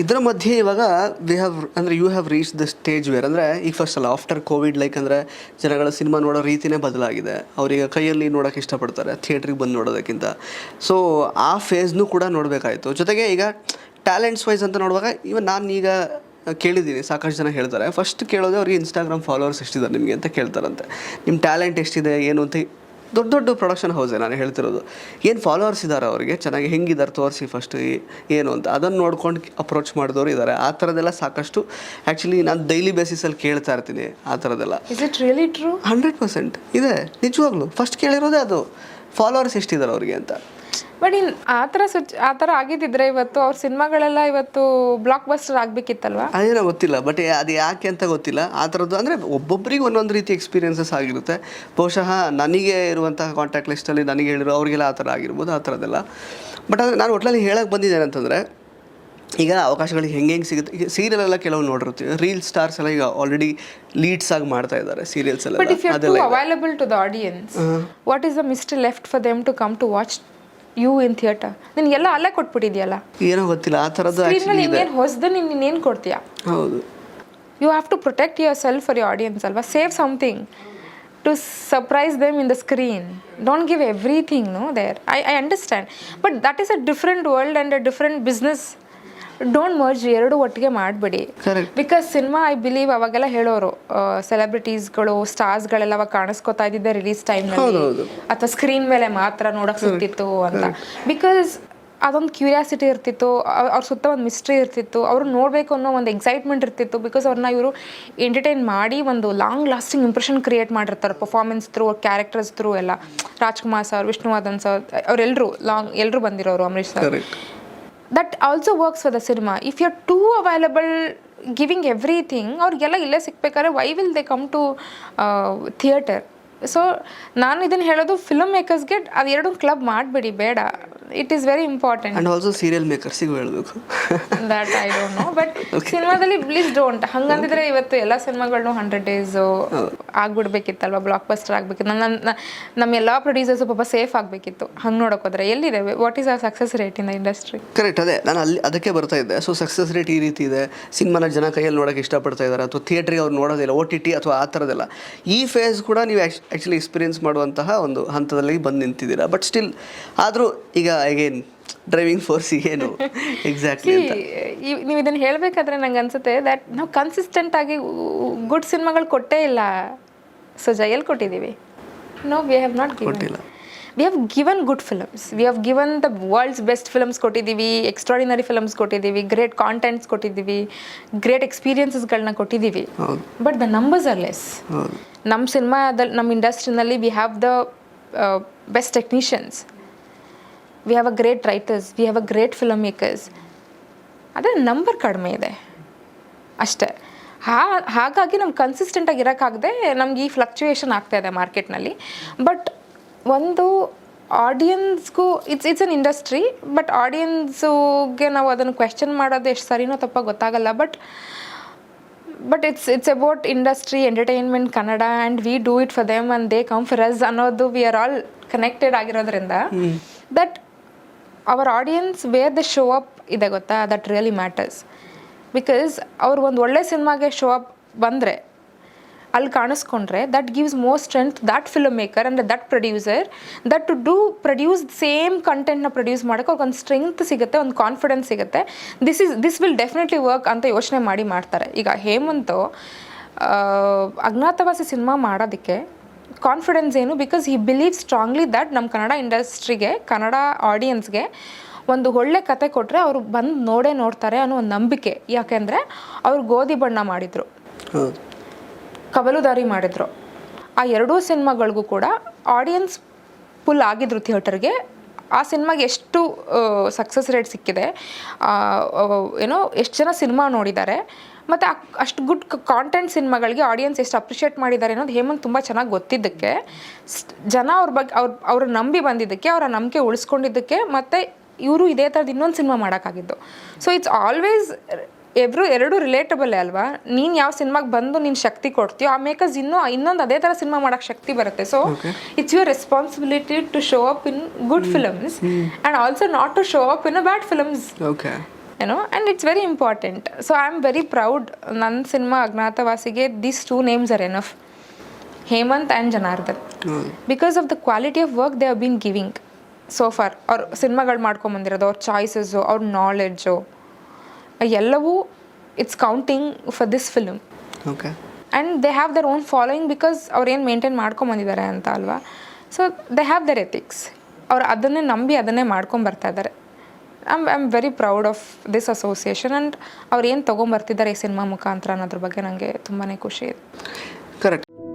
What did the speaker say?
ಇದರ ಮಧ್ಯೆ ಇವಾಗ ವಿ ಹ್ಯಾವ್ ಅಂದರೆ you have reach the stage where ಅಂದರೆ ಈಗ ಫಸ್ಟ್ ಅಲ್ಲ ಆಫ್ಟರ್ ಕೋವಿಡ್ ಲೈಕ್ ಅಂದರೆ ಜನಗಳ ಸಿನಿಮಾ ನೋಡೋ ರೀತಿನೇ ಬದಲಾಗಿದೆ. ಅವರೀಗ ಕೈಯಲ್ಲಿ ನೋಡೋಕೆ ಇಷ್ಟಪಡ್ತಾರೆ ಥಿಯೇಟ್ರಿಗೆ ಬಂದು ನೋಡೋದಕ್ಕಿಂತ. ಸೊ ಆ ಫೇಸ್ನು ಕೂಡ ನೋಡಬೇಕಾಯಿತು. ಜೊತೆಗೆ ಈಗ ಟ್ಯಾಲೆಂಟ್ಸ್ ವೈಸ್ ಅಂತ ನೋಡುವಾಗ ಇವನ್ ನಾನು ಈಗ ಕೇಳಿದ್ದೀನಿ, ಸಾಕಷ್ಟು ಜನ ಹೇಳ್ತಾರೆ. ಫಸ್ಟ್ ಕೇಳೋದು ಅವ್ರಿಗೆ ಇನ್ಸ್ಟಾಗ್ರಾಮ್ ಫಾಲೋವರ್ಸ್ ಎಷ್ಟಿದ್ದಾರೆ ನಿಮಗೆ ಅಂತ ಕೇಳ್ತಾರಂತೆ. ನಿಮ್ಮ ಟ್ಯಾಲೆಂಟ್ ಎಷ್ಟಿದೆ, ಏನು ಅಂತ ದೊಡ್ಡ ದೊಡ್ಡ ಪ್ರೊಡಕ್ಷನ್ ಹೌಸೆ ನಾನು ಹೇಳ್ತಿರೋದು. ಏನು ಫಾಲೋವರ್ಸ್ ಇದ್ದಾರೆ ಅವರಿಗೆ? ಚೆನ್ನಾಗಿ ಹೆಂಗಿದ್ದಾರೆ ತೋರಿಸಿ ಫಸ್ಟ್ ಏನು ಅಂತ. ಅದನ್ನು ನೋಡ್ಕೊಂಡು ಅಪ್ರೋಚ್ ಮಾಡಿದವರು ಇದ್ದಾರೆ ಆ ಥರದ್ದೆಲ್ಲ ಸಾಕಷ್ಟು ಆ್ಯಕ್ಚುಲಿ ನಾನು ಡೈಲಿ ಬೇಸಿಸಲ್ಲಿ ಕೇಳ್ತಾ ಇರ್ತೀನಿ ಆ ಥರದ್ದೆಲ್ಲ. Is it really true hundred percent ಇದೆ. ನಿಜವಾಗ್ಲೂ. ಫಸ್ಟ್ ಕೇಳಿರೋದೇ ಅದು. ಫಾಲೋವರ್ಸ್ ಎಷ್ಟಿದ್ದಾರೆ ಅವರಿಗೆ ಅಂತ. ಬಟ್ ಇನ್ ಆ ಥರ ಸುಚ್ ಆ ಥರ ಆಗಿದ್ದಿದ್ರೆ ಇವತ್ತು ಅವ್ರ ಸಿನಿಮಾಗಳೆಲ್ಲ ಇವತ್ತು ಬ್ಲಾಕ್ ಬಸ್ಟರ್ ಆಗಬೇಕಿತ್ತಲ್ವಾ? ಅದೇನೋ ಗೊತ್ತಿಲ್ಲ ಬಟ್ ಅದು ಯಾಕೆ ಅಂತ ಗೊತ್ತಿಲ್ಲ. ಆ ಥರದ್ದು ಅಂದರೆ ಒಬ್ಬೊಬ್ಬರಿಗೆ ಒಂದೊಂದು ರೀತಿ ಎಕ್ಸ್ಪೀರಿಯನ್ಸಸ್ ಆಗಿರುತ್ತೆ. ಬಹುಶಃ ನನಗೆ ಇರುವಂತಹ ಕಾಂಟ್ಯಾಕ್ಟ್ ಲಿಸ್ಟಲ್ಲಿ ನನಗೆ ಹೇಳಿರೋ ಅವ್ರಿಗೆಲ್ಲ ಆ ಥರ ಆಗಿರ್ಬೋದು ಆ ಥರದ್ದೆಲ್ಲ. ಬಟ್ ಅಂದರೆ ನಾನು ಒಟ್ಲಲ್ಲಿ ಹೇಳಕ್ಕೆ ಬಂದಿದ್ದೇನೆ ಅಂತಂದರೆ ಈಗ ಅವಕಾಶಗಳಿಗೆ ಹೆಂಗೆ ಹೆಂಗೆ ಸಿಗುತ್ತೆ ಈಗ ಸೀರಿಯಲ್ ಎಲ್ಲ ಕೆಲವು ನೋಡಿರ್ತೀವಿ. ರೀಲ್ ಸ್ಟಾರ್ಸ್ ಎಲ್ಲ ಈಗ ಆಲ್ರೆಡಿ ಲೀಡ್ಸ್ ಆಗಿ ಮಾಡ್ತಾ ಇದ್ದಾರೆ ಸೀರಿಯಲ್ಸ್ ಎಲ್ಲ available to the audience what is the mystery left for them to come to watch you in theatre. ನಿನಗೆಲ್ಲ ಅಲ್ಲೇ ಕೊಟ್ಬಿಟ್ಟಿದ್ಯಲ್ಲ? ಏನೋ ಗೊತ್ತಿಲ್ಲ ಆ ಥರದ್ದು ಸ್ಕ್ರೀನ್ ಆ್ಯಕ್ಚುಲಿ ಮೇಲೆ ಇದೆ. ಇನ್ನೇನು ಹೊಸದು ನೀನು ಇನ್ನೇನು ಕೊಡ್ತೀಯಾ? ಹೌದು. You have to protect yourself for your audience ಅಲ್ವಾ? Save something to surprise them in the screen don't give everything no there I I understand but that is a different world and a different business don't merge ಎರಡು ಒಟ್ಟಿಗೆ ಮಾಡಬೇಡಿ. Because cinema I believe ಅವಾಗೆಲ್ಲ ಹೇಳೋರು ಸೆಲೆಬ್ರಿಟೀಸ್ಗಳು ಸ್ಟಾರ್ಸ್ಗಳೆಲ್ಲ ಅವಾಗ ಕಾಣಿಸ್ಕೊತಾ ಇದ್ದಿದ್ದೆ release ಟೈಮ್ನಲ್ಲಿ. ಅಥವಾ screen ಮೇಲೆ ಮಾತ್ರ ನೋಡಕ್ ಸಿಗ್ತಿತ್ತು ಅಂತ. ಬಿಕಾಸ್ ಅದೊಂದು ಕ್ಯೂರಿಯಾಸಿಟಿ ಇರ್ತಿತ್ತು ಅವ್- ಅವ್ರ ಸುತ್ತ ಒಂದು ಮಿಸ್ಟ್ರಿ ಇರ್ತಿತ್ತು ಅವ್ರು ನೋಡಬೇಕು ಅನ್ನೋ ಒಂದು ಎಕ್ಸೈಟ್ಮೆಂಟ್ ಇರ್ತಿತ್ತು ಬಿಕಾಸ್ ಅವ್ರನ್ನ ಇವರು ಎಂಟರ್ಟೈನ್ ಮಾಡಿ ಒಂದು ಲಾಂಗ್ ಲಾಸ್ಟಿಂಗ್ ಇಂಪ್ರೆಷನ್ ಕ್ರಿಯೇಟ್ ಮಾಡಿರ್ತಾರೆ ಪರ್ಫಾರ್ಮೆನ್ಸ್ ಥ್ರೂ ಕ್ಯಾರೆಕ್ಟರ್ಸ್ ಥ್ರೂ ಎಲ್ಲ. ರಾಜ್ಕುಮಾರ್ ಸರ್ ವಿಷ್ಣುವರ್ಧನ್ ಸರ್ ಅವರೆಲ್ಲರೂ ಲಾಂಗ್ ಎಲ್ಲರೂ ಬಂದಿರೋರು Ambareesh sir that also works for the cinema if you are too available giving everything ಅವ್ರಿಗೆಲ್ಲ ಇಲ್ಲೇ ಸಿಗ್ಬೇಕಾದ್ರೆ why will they come to theatre so ನಾನು ಇದನ್ನು ಹೇಳೋದು film ಮೇಕರ್ಸ್ಗೆ ಅದೆರಡು ಕ್ಲಬ್ ಮಾಡಬೇಡಿ, ಬೇಡ. It is very important and also serial ಮೇಕರ್ಸಿಗೂ ಹೇಳಬೇಕು. That I don't know but ಸಿನಿಮಾದಲ್ಲಿ ಪ್ಲೀಸ್ ಡೋಂಟ್ ಹಂಗಂದಿದ್ರೆ ಇವತ್ತು ಎಲ್ಲ ಸಿನಿಮಾಗಳನ್ನು ಹಂಡ್ರೆಡ್ ಡೇಸ್ ಆಗ್ಬಿಡ್ಬೇಕಿತ್ತಲ್ವಾ ಬ್ಲಾಕ್ ಬಸ್ಟರ್ ಆಗಬೇಕಿತ್ತು. ನನ್ನ ನಮ್ಮ ಎಲ್ಲ ಪ್ರೊಡ್ಯೂಸರ್ಸ್ ಪಾಪ ಸೇಫ್ ಆಗಬೇಕಿತ್ತು. ಹಂಗೆ ನೋಡೋಕೆ ಹೋದ್ರೆ ಎಲ್ಲಿದೆ? What is a success rate in the industry correct ಅದೇ. ನಾನು ಅಲ್ಲಿ ಅದಕ್ಕೆ ಬರ್ತಾ ಇದ್ದೆ. ಸೊ ಸಕ್ಸಸ್ ರೇಟ್ ಈ ರೀತಿ ಇದೆ. ಸಿನಿಮಾನ ಜನ ಕೈಯಲ್ಲಿ ನೋಡೋಕೆ ಇಷ್ಟಪಡ್ತಾ ಇದ್ದಾರೆ. ಅಥವಾ ಥಿಯೇಟ್ರಿಗೆ ಅವ್ರು ನೋಡೋದಿಲ್ಲ. ಓ ಟಿ ಟಿ ಅಥವಾ ಆ ಥರದ್ದೆಲ್ಲ ಈ ಫೇಸ್ ಕೂಡ ನೀವು ಆ್ಯಕ್ಚುಲಿ ಎಕ್ಸ್ಪೀರಿಯನ್ಸ್ ಮಾಡುವಂತಹ ಒಂದು ಹಂತದಲ್ಲಿ ಬಂದು ನಿಂತಿದ್ದೀರಾ. ಬಟ್ ಸ್ಟಿಲ್ ಆದರೂ ಈಗ ಅಗೇನ್ ಡ್ರೈವಿಂಗ್ ಫೋರ್ಸ್ ಏನು? ಎಕ್ಸಾಕ್ಟ್ಲಿ ಅಂತ. ನೀವು ಇದನ್ನು ಹೇಳಬೇಕಾದ್ರೆ ನಂಗೆ ಅನ್ಸುತ್ತೆ ದಟ್ ನಾವು ಕನ್ಸಿಸ್ಟೆಂಟ್ ಆಗಿ ಗುಡ್ ಸಿನಿಮಾಗಳು ಕೊಟ್ಟೇ ಇಲ್ಲ. ಸೊ ಜೈಯಲ್ಲಿ ಕೊಟ್ಟಿದ್ದೀವಿ ನೋ ವಿ ಹ್ಯಾವ್ ನಾಟ್ ಕೊಟ್ಟಿಲ್ಲ. We have given good films we have given the world's best films ಕೊಟ್ಟಿದ್ದೀವಿ ಎಕ್ಸ್ಟ್ರಾಡಿನರಿ ಫಿಲಮ್ಸ್ ಕೊಟ್ಟಿದ್ದೀವಿ ಗ್ರೇಟ್ ಕಾಂಟೆಂಟ್ಸ್ ಕೊಟ್ಟಿದ್ದೀವಿ ಗ್ರೇಟ್ ಎಕ್ಸ್ಪೀರಿಯನ್ಸಸ್ಗಳನ್ನ ಕೊಟ್ಟಿದ್ದೀವಿ but the numbers are less ನಮ್ಮ ಸಿನಿಮಾದಲ್ಲಿ ನಮ್ಮ ಇಂಡಸ್ಟ್ರಿನಲ್ಲಿ we have the best technicians we have a great writers we have a great film makers ಅದೇ number ಕಡಿಮೆ ಇದೆ. ಅಷ್ಟೇ. ಹಾ ಹಾಗಾಗಿ ನಮ್ಗೆ ಕನ್ಸಿಸ್ಟೆಂಟಾಗಿ ಇರೋಕ್ಕಾಗದೆ ನಮ್ಗೆ ಈ ಫ್ಲಕ್ಚುಯೇಷನ್ ಆಗ್ತಾ ಇದೆ ಮಾರ್ಕೆಟ್ನಲ್ಲಿ ಬಟ್ ಒಂದು ಆಡಿಯನ್ಸ್ಗೂ it's it's an industry but ಆಡಿಯನ್ಸುಗೆ ನಾವು ಅದನ್ನು ಕ್ವೆಶ್ಚನ್ ಮಾಡೋದು ಎಷ್ಟು ಸರಿನೋ ತಪ್ಪ ಗೊತ್ತಾಗಲ್ಲ. But but it's it's about industry entertainment Kannada and we do it for them and they come for us ಅನ್ನೋದು ವಿ ಆರ್ ಆಲ್ ಕನೆಕ್ಟೆಡ್ ಆಗಿರೋದ್ರಿಂದ. That our audience where the show up ಇದೆ ಗೊತ್ತಾ? That really matters because ಅವ್ರು ಒಂದು ಒಳ್ಳೆ ಸಿನಿಮಾಗೆ show up ಬಂದರೆ, ಅಲ್ಲಿ ಕಾಣಿಸ್ಕೊಂಡ್ರೆ that gives more strength that film maker ಅಂದರೆ that producer that to do produce same ಕಂಟೆಂಟ್ನ produce ಮಾಡೋಕೆ ಅವ್ರಿಗೆ ಒಂದು ಸ್ಟ್ರೆಂತ್ ಸಿಗುತ್ತೆ, ಒಂದು ಕಾನ್ಫಿಡೆನ್ಸ್ ಸಿಗುತ್ತೆ. This is this will definitely work ಅಂತ ಯೋಚನೆ ಮಾಡಿ ಮಾಡ್ತಾರೆ. ಈಗ ಹೇಮಂತು ಅಜ್ಞಾತವಾಸಿ ಸಿನಿಮಾ ಮಾಡೋದಕ್ಕೆ ಕಾನ್ಫಿಡೆನ್ಸ್ ಏನು? Because he believe strongly that ನಮ್ಮ ಕನ್ನಡ ಇಂಡಸ್ಟ್ರಿಗೆ ಕನ್ನಡ ಆಡಿಯನ್ಸ್ಗೆ ಒಂದು ಒಳ್ಳೆ ಕತೆ ಕೊಟ್ಟರೆ ಅವರು ಬಂದು ನೋಡೇ ನೋಡ್ತಾರೆ ಅನ್ನೋ ಒಂದು ನಂಬಿಕೆ. ಯಾಕೆಂದರೆ ಅವರು ಗೋಧಿ ಬಣ್ಣ ಮಾಡಿದರು. ಕಬಲುದಾರಿ ಮಾಡಿದರು. ಆ ಎರಡೂ ಸಿನಿಮಾಗಳಿಗೂ ಕೂಡ ಆಡಿಯನ್ಸ್ ಫುಲ್ ಆಗಿದ್ರು ಥಿಯೇಟರ್ಗೆ. ಆ ಸಿನಿಮಾಗೆ ಎಷ್ಟು ಸಕ್ಸಸ್ ರೇಟ್ ಸಿಕ್ಕಿದೆ? ಏನೋ ಎಷ್ಟು ಜನ ಸಿನಿಮಾ ನೋಡಿದ್ದಾರೆ? ಮತ್ತು ಅಷ್ಟು ಗುಡ್ ಕಾಂಟೆಂಟ್ ಸಿನಿಮಾಗಳಿಗೆ ಆಡಿಯನ್ಸ್ ಎಷ್ಟು ಅಪ್ರಿಷಿಯೇಟ್ ಮಾಡಿದ್ದಾರೆ ಅನ್ನೋದು ಹೇಮಂತ್ ತುಂಬ ಚೆನ್ನಾಗಿ ಗೊತ್ತಿದ್ದಕ್ಕೆ. ಜನ ಅವ್ರ ಬಗ್ಗೆ ಅವ್ರ ಅವ್ರ ನಂಬಿ ಬಂದಿದ್ದಕ್ಕೆ ಅವರ ನಂಬಿಕೆ ಉಳಿಸ್ಕೊಂಡಿದ್ದಕ್ಕೆ ಮತ್ತು ಇವರು ಇದೇ ಥರದ್ದು ಇನ್ನೊಂದು ಸಿನಿಮಾ ಮಾಡೋಕ್ಕಾಗಿದ್ದು. ಸೊ ಇಟ್ಸ್ ಆಲ್ವೇಸ್ ಎವ್ರು ಎರಡು ರಿಲೇಟಬಲ್ ಅಲ್ವಾ? ನೀನು ಯಾವ ಸಿನಿಮಾಗೆ ಬಂದು ನೀನು ಶಕ್ತಿ ಕೊಡ್ತೀಯೋ ಆ ಮೇಕರ್ಸ್ ಇನ್ನೂ ಇನ್ನೊಂದು ಅದೇ ಥರ ಸಿನಿಮಾ ಮಾಡೋಕ್ಕೆ ಶಕ್ತಿ ಬರುತ್ತೆ. So it's your responsibility to show up in good films and also not to show up in a bad films okay ಏನೋ and it's very important so I am very proud ನನ್ನ cinema ಅಜ್ಞಾತವಾಸಿಗೆ these two names are enough Hemanth and Janardhan because of the quality of work they have been giving so far ಅವ್ರ ಸಿನಿಮಾಗಳು ಮಾಡ್ಕೊಂಬಂದಿರೋದು ಅವ್ರ choices ಅವ್ರ knowledge ಎಲ್ಲವೂ it's counting for this film okay and they have their own following because ಅವ್ರು ಏನು maintain ಮಾಡ್ಕೊಂಬಂದಿದ್ದಾರೆ ಅಂತ ಅಲ್ವಾ so they have their ethics ಅವ್ರು ಅದನ್ನೇ ನಂಬಿ ಅದನ್ನೇ ಮಾಡ್ಕೊಂಬರ್ತಾ ಇದ್ದಾರೆ I'm I am very proud of this association and ಅವ್ರು ಏನು ತೊಗೊಂಬರ್ತಿದ್ದಾರೆ ಈ ಸಿನಿಮಾ ಮುಖಾಂತರ ಅನ್ನೋದ್ರ ಬಗ್ಗೆ ನನಗೆ ತುಂಬಾ ಖುಷಿ ಇದೆ.